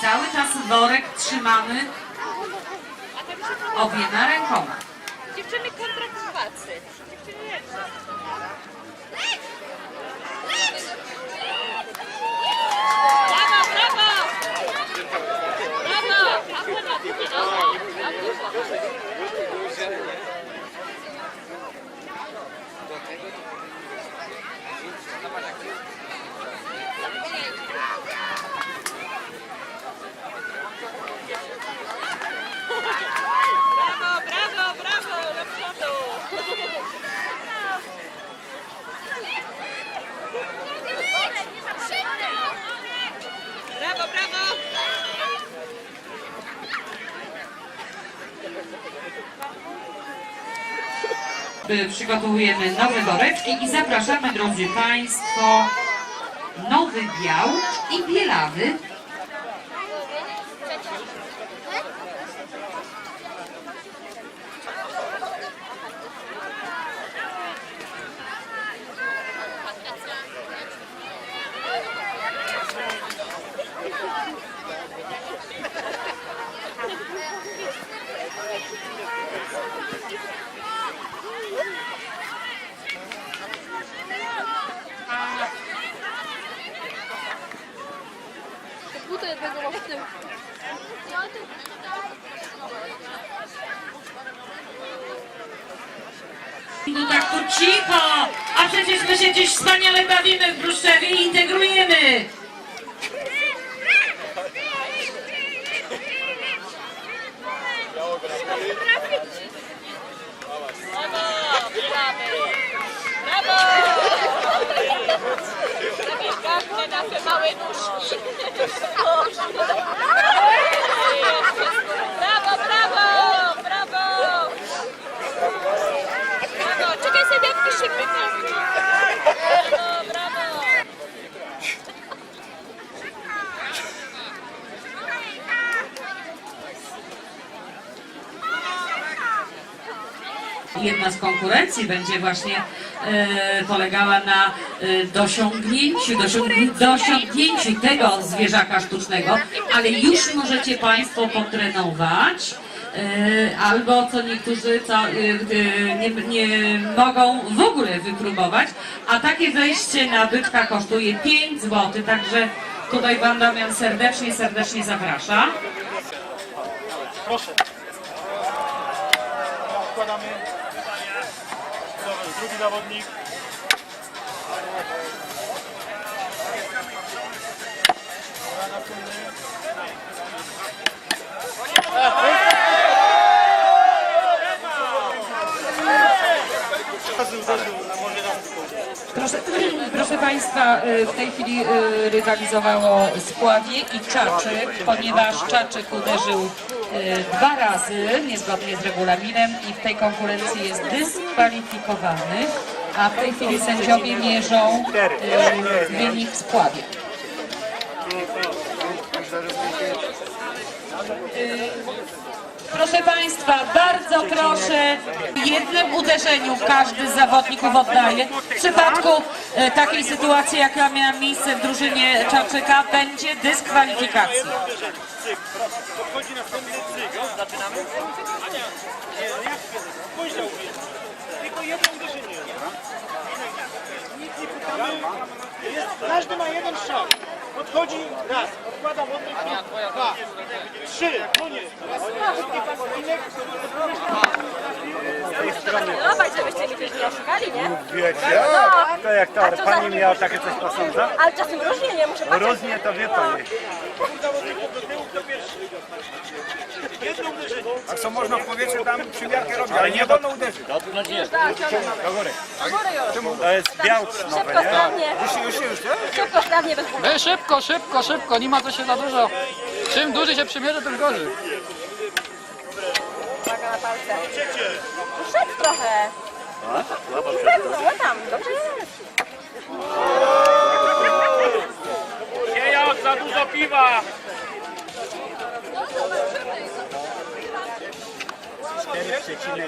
cały czas worek trzymamy obiema rękoma. Przygotowujemy nowe woreczki i zapraszamy, drodzy Państwo, Nowy Biał i Bielawy. Buty jednego mam w tym. Tak to cicho! A przecież my się dziś wspaniale bawimy Jedna z konkurencji będzie właśnie e, polegała na e, dosiągnięciu, dosiągnięciu, tego zwierzaka sztucznego, ale już możecie Państwo potrenować. E, albo co niektórzy co, e, e, nie, nie mogą w ogóle wypróbować, a takie wejście na bytka kosztuje 5 zł, także tutaj Pan Damian serdecznie, serdecznie zaprasza. Proszę. Drugi zawodnik. Proszę, proszę Państwa, y, w tej chwili y, rywalizowało Spławie i Czaczyk, ponieważ Czaczyk uderzył y, dwa razy niezgodnie z regulaminem i w tej konkurencji jest dyskwalifikowany, a w tej chwili sędziowie mierzą wynik Spławie. Proszę Państwa, bardzo proszę, jednym uderzeniu każdy z zawodników oddaje. W przypadku e, takiej sytuacji, jaka miała miejsce w drużynie Czarczyka, będzie dyskwalifikacja. Każdy ma jeden strzał. Podchodzi raz, odkładam oddech, dwa, trzy, koniec. Dawaj, żebyście mi też nie oszukali, nie? Wiecie? No. To jak to, A co pani miała takie coś posądza? Ale czasem różnie, nie muszę patrzeć. Różnie to wie pani. zawodników do tyłu, kto pierwszy. Jedno uderzenie. A co można w powietrzu tam przymiarkę robić, ale nie wolno uderzyć. Tak, Do góry już. To jest białcz nowe, Szybko, nie? sprawnie. Już, już, już, nie? Szybko, sprawnie, bez bólu. Ej, szybko, szybko, szybko, nie ma to się za dużo. Czym dłużej się przymierzy, tym gorzej. Uwaga na palce. Szedł trochę. Pewno, tam. Dobrze jest. seçimi.